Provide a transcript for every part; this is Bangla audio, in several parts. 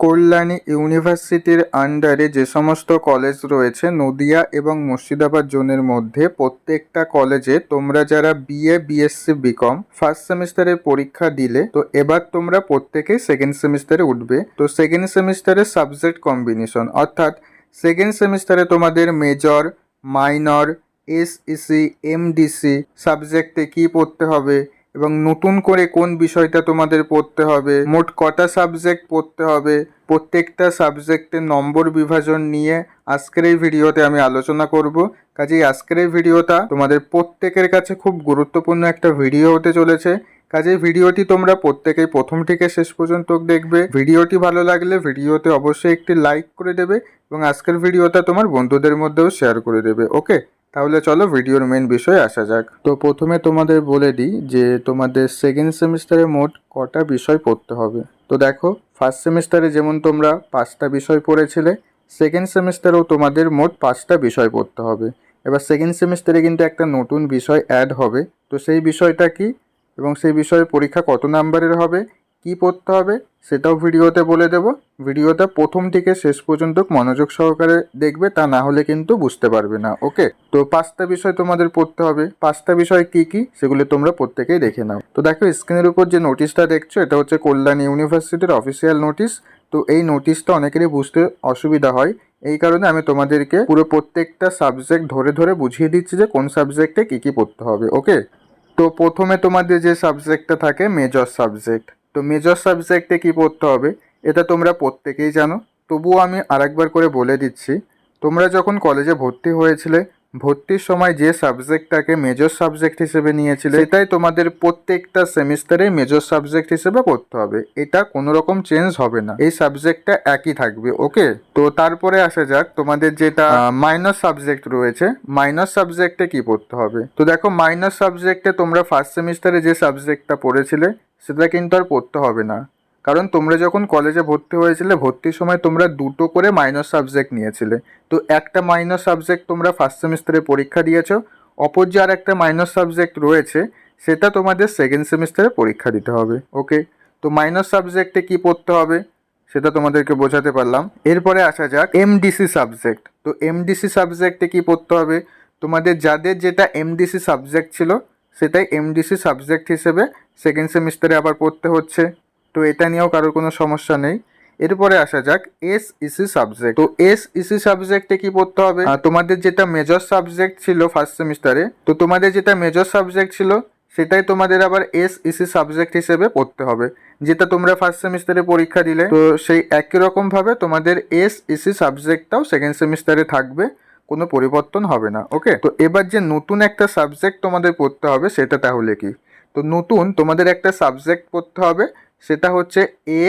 কল্যাণী ইউনিভার্সিটির আন্ডারে যে সমস্ত কলেজ রয়েছে, নদিয়া এবং মুর্শিদাবাদ জোনের মধ্যে প্রত্যেকটা কলেজে তোমরা যারা বিএ বিএসসি বিকম ফার্স্ট সেমিস্টারের পরীক্ষা দিলে, তো এবার তোমরা প্রত্যেকে সেকেন্ড সেমিস্টারে উঠবে। তো সেকেন্ড সেমিস্টারের সাবজেক্ট কম্বিনেশন অর্থাৎ সেকেন্ড সেমিস্টারে তোমাদের মেজর মাইনর এসইসি এমডিসি সাবজেক্টে কি পড়তে হবে? এবং নতুন করে কোন বিষয়টা তোমাদের পড়তে হবে? মোট কটা সাবজেক্ট পড়তে হবে? প্রত্যেকটা সাবজেক্টের নম্বর বিভাজন নিয়ে আজকের এই ভিডিওতে আমি আলোচনা করব। কাজেই আজকের এই ভিডিওটা তোমাদের প্রত্যেকের কাছে খুব গুরুত্বপূর্ণ একটা ভিডিও হতে চলেছে। কাজেই ভিডিওটি তোমরা প্রত্যেকেই প্রথম থেকে শেষ পর্যন্ত দেখবে। ভিডিওটি ভালো লাগলে ভিডিওতে অবশ্যই একটি লাইক করে দেবে এবং আজকের ভিডিওটা তোমার বন্ধুদের মধ্যেও শেয়ার করে দেবে ওকে তাহলে চলো ভিডিওর মেন বিষয়ে আসা যাক। তো প্রথমে তোমাদের বলে দিই যে তোমাদের সেকেন্ড সেমিস্টারে মোট কটা বিষয় পড়তে হবে। তো দেখো ফার্স্ট সেমিস্টারে যেমন তোমরা পাঁচটা বিষয় পড়েছিলে সেকেন্ড সেমিস্টারেও তোমাদের মোট পাঁচটা বিষয় পড়তে হবে। এবার সেকেন্ড সেমিস্টারে কিন্তু একটা নতুন বিষয় অ্যাড হবে। তো সেই বিষয়টা কি? এবং সেই বিষয়ে পরীক্ষা কত নাম্বারের হবে? কি পড়তে হবে সেটাও ভিডিওতে বলে দেব। ভিডিওটা প্রথম থেকে শেষ পর্যন্ত মনোযোগ সহকারে দেখবে, তা না হলে কিন্তু বুঝতে পারবে না, ওকে? তো পাঁচটা বিষয় তোমাদের পড়তে হবে। পাঁচটা বিষয় কি কি সেগুলো তোমরা প্রত্যেকেই দেখে নাও। তো দেখো স্ক্রিনের উপর যে নোটিশটা দেখছ, এটা হচ্ছে কল্যাণী ইউনিভার্সিটির অফিসিয়াল নোটিশ তো এই নোটিশটা অনেকেরই বুঝতে অসুবিধা হয়। এই কারণে আমি তোমাদেরকে পুরো প্রত্যেকটা সাবজেক্ট ধরে ধরে বুঝিয়ে দিচ্ছি যে কোন সাবজেক্টে কি কি পড়তে হবে, ওকে? তো প্রথমে তোমাদের যে সাবজেক্টটা থাকে মেজর সাবজেক্ট তো মেজর সাবজেক্টে কি পড়তে হবে, এটা তোমরা প্রত্যেকেই জানো। তবুও আমি আরেকবার করে বলে দিচ্ছি, তোমরা যখন কলেজে ভর্তি হয়েছিলে, ভর্তির সময় যে সাবজেক্টটাকে মেজর সাবজেক্ট হিসেবে নিয়েছিলে, সেটাই তোমাদের প্রত্যেকটা সেমিস্টারে মেজর সাবজেক্ট হিসেবে পড়তে হবে। এটা কোনো রকম চেঞ্জ হবে না। এই সাবজেক্টটা একই থাকবে ওকে তো তারপরে আসা যাক, তোমাদের যেটা মাইনর সাবজেক্ট রয়েছে মাইনর সাবজেক্টে কি পড়তে হবে? তো দেখো মাইনর সাবজেক্টে তোমরা ফার্স্ট সেমিস্টারে যে সাবজেক্টটা পড়েছিলে সেটা কিন্তু আর পড়তে হবে না। কারণ তোমরা যখন কলেজে ভর্তি হয়েছিলে, ভর্তির সময় তোমরা দুটো করে মাইনর সাবজেক্ট নিয়েছিলে। তো একটা মাইনর সাবজেক্ট তোমরা ফার্স্ট সেমিস্টারে পরীক্ষা দিয়েছ, অপর যে আর একটা মাইনর সাবজেক্ট রয়েছে, সেটা তোমাদের সেকেন্ড সেমিস্টারে পরীক্ষা দিতে হবে। ওকে তো মাইনর সাবজেক্টে কি পড়তে হবে, সেটা তোমাদেরকে বোঝাতে পারলাম। এরপরে আসা যাক এমডিসি সাবজেক্ট তো এমডিসি সাবজেক্টে কি পড়তে হবে? তোমাদের যাদের যেটা এমডিসি সাবজেক্ট ছিল সেটাই এমডিসি সাবজেক্ট হিসেবে সেকেন্ড সেমিস্টারে আবার পড়তে হচ্ছে। তো এটা নিয়েও কারোর কোনো সমস্যা নেই। এরপরে আসা যাক এস ইসি সাবজেক্ট তো এস ইসি সাবজেক্টে কি পড়তে হবে? তোমাদের যেটা মেজর সাবজেক্ট ছিল ফার্স্ট সেমিস্টারে তো তোমাদের যেটা মেজর সাবজেক্ট ছিল, সেটাই তোমাদের আবার এস ইসি সাবজেক্ট হিসেবে পড়তে হবে। যেটা তোমরা ফার্স্ট সেমিস্টারে পরীক্ষা দিলে, তো সেই একই রকমভাবে তোমাদের এস ইসি সাবজেক্টটাও সেকেন্ড সেমিস্টারে থাকবে। কোনো পরিবর্তন হবে না ওকে তো এবার যে নতুন একটা সাবজেক্ট তোমাদের পড়তে হবে সেটা তাহলে কি? তো নতুন তোমাদের একটা সাবজেক্ট পড়তে হবে, সেটা হচ্ছে এ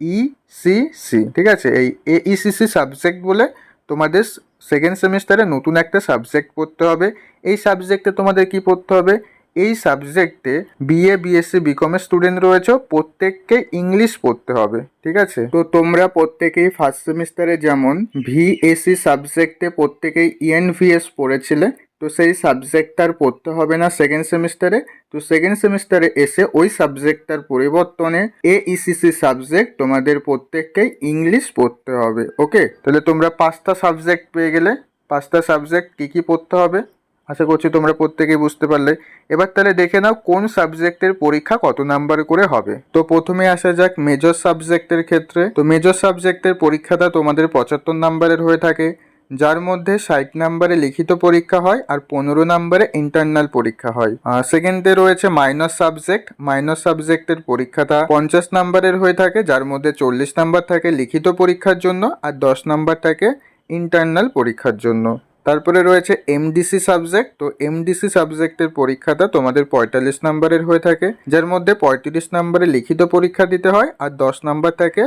ই সি সি ঠিক আছে? এই A E C C subject বলে তোমাদের সেকেন্ড সেমিস্টারে নতুন একটা সাবজেক্ট পড়তে হবে। এই সাবজেক্টে তোমাদের কি পড়তে হবে? এই সাবজেক্টে বিএ বিএসসি বিকমের স্টুডেন্ট রয়েছে, প্রত্যেককে ইংলিশ পড়তে হবে, ঠিক আছে? তো তোমরা প্রত্যেকেই ফার্স্ট সেমিস্টারে যেমন ভিএসসি সাবজেক্টে প্রত্যেকেই E ইএনভিএস পড়েছিলে, তো সেই সাবজেক্টটার পড়তে হবে না সেকেন্ড সেমিস্টারে তো সেকেন্ড সেমিস্টারে এসে ওই সাবজেক্টটার পরিবর্তনে এ ইসিসি সাবজেক্ট তোমাদের প্রত্যেককেই ইংলিশ পড়তে হবে ওকে তাহলে তোমরা পাঁচটা সাবজেক্ট পেয়ে গেলে, পাঁচটা সাবজেক্ট কী কী পড়তে হবে? আশা করছি তোমরা প্রত্যেকেই বুঝতে পারলে। এবার তাহলে দেখে নাও কোন সাবজেক্টের পরীক্ষা কত নাম্বার করে হবে। তো প্রথমে আসা যাক মেজর সাবজেক্টের ক্ষেত্রে। তো মেজর সাবজেক্টের পরীক্ষাটা তোমাদের পঁচাত্তর নাম্বারের হয়ে থাকে। যার মধ্যে ষাট নাম্বারে লিখিত পরীক্ষা হয় আর পনেরো নাম্বারে ইন্টারনাল পরীক্ষা হয়। সেকেন্ডে রয়েছে মাইনর সাবজেক্ট মাইনর সাবজেক্টের পরীক্ষাটা পঞ্চাশ নাম্বারের হয়ে থাকে, যার মধ্যে চল্লিশ নাম্বার থাকে লিখিত পরীক্ষার জন্য আর দশ নাম্বার থাকে ইন্টারনাল পরীক্ষার জন্য। তারপরে রয়েছে এমডিসি সাবজেক্ট তো এমডিসি সাবজেক্টের পরীক্ষাটা তোমাদের পঁয়তাল্লিশ নাম্বারের হয়ে থাকে, যার মধ্যে পঁয়ত্রিশ নাম্বারে লিখিত পরীক্ষা দিতে হয় আর দশ নাম্বার থাকে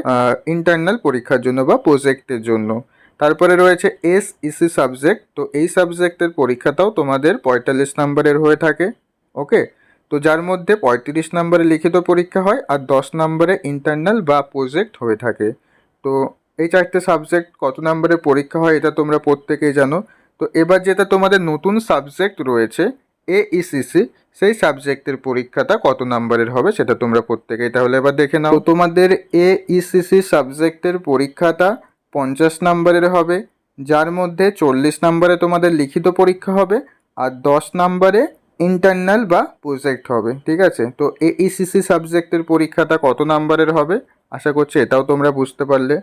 ইন্টারনাল পরীক্ষার জন্য বা প্রজেক্টের জন্য। তারপরে রয়েছে এস ইসি সাবজেক্ট তো এই সাবজেক্টের পরীক্ষাটাও তোমাদের পঁয়তাল্লিশ নাম্বারের হয়ে থাকে ওকে তো যার মধ্যে পঁয়ত্রিশ নাম্বারে লিখিত পরীক্ষা হয় আর দশ নাম্বারে ইন্টারনাল বা প্রজেক্ট হয়ে থাকে। তো এই চারটে সাবজেক্ট কত নাম্বারে পরীক্ষা হয় এটা তোমরা প্রত্যেকেই জানো। তো এবার যেটা তোমাদের নতুন সাবজেক্ট রয়েছে এইসিসি সেই সাবজেক্টের পরীক্ষাটা কত নাম্বারের হবে সেটা তোমরা প্রত্যেকেই তাহলে এবার দেখে নাও। তোমাদের এইসিসি সাবজেক্টের পরীক্ষাটা পঞ্চাশ নাম্বারের হবে, যার মধ্যে চল্লিশ নাম্বারে তোমাদের লিখিত পরীক্ষা হবে আর দশ নাম্বারে ইন্টারনাল বা প্রজেক্ট হবে, ঠিক আছে? তো এইসিসি সাবজেক্টের পরীক্ষাটা কত নাম্বারের হবে? আশা করছি এটাও তোমরা বুঝতে পারলে।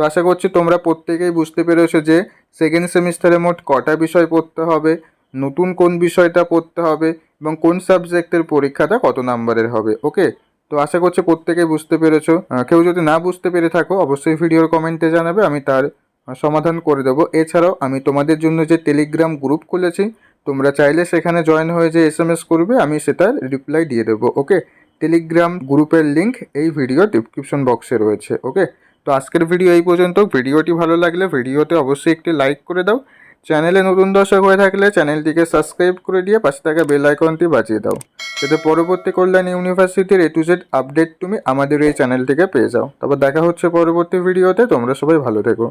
তো আশা করছি তোমরা প্রত্যেকেই বুঝতে পেরেছ যে সেকেন্ড সেমিস্টারে মোট কটা বিষয় পড়তে হবে, নতুন কোন বিষয়টা পড়তে হবে এবং কোন সাবজেক্টের পরীক্ষাটা কত নাম্বারের হবে ওকে তো আশা করছি প্রত্যেকেই বুঝতে পেরেছ। কেউ যদি না বুঝতে পেরে থাকো, অবশ্যই ভিডিওর কমেন্টে জানাবে, আমি তার সমাধান করে দেবো। এছাড়াও আমি তোমাদের জন্য যে টেলিগ্রাম গ্রুপ খুলেছি, তোমরা চাইলে সেখানে জয়েন হয়ে যে এস এম এস করবে, আমি সেটার রিপ্লাই দিয়ে দেবো ওকে টেলিগ্রাম গ্রুপের লিঙ্ক এই ভিডিও ডিসক্রিপশন বক্সে রয়েছে ওকে তো আজকের ভিডিও এই পর্যন্ত ভিডিওটি ভালো লাগলে ভিডিওতে অবশ্যই একটি লাইক করে দাও। চ্যানেলে নতুন দর্শক হয়ে থাকলে চ্যানেলটিকে সাবস্ক্রাইব করে দিয়ে পাশে থাকা বেল আইকনটি বাজিয়ে দাও। যাতে পরবর্তী কল্যাণ ইউনিভার্সিটির এ টু জেড আপডেট তুমি আমাদের এই চ্যানেল থেকে পেয়ে যাও। তারপর দেখা হচ্ছে পরবর্তী ভিডিওতে তোমরা সবাই ভালো থেকো।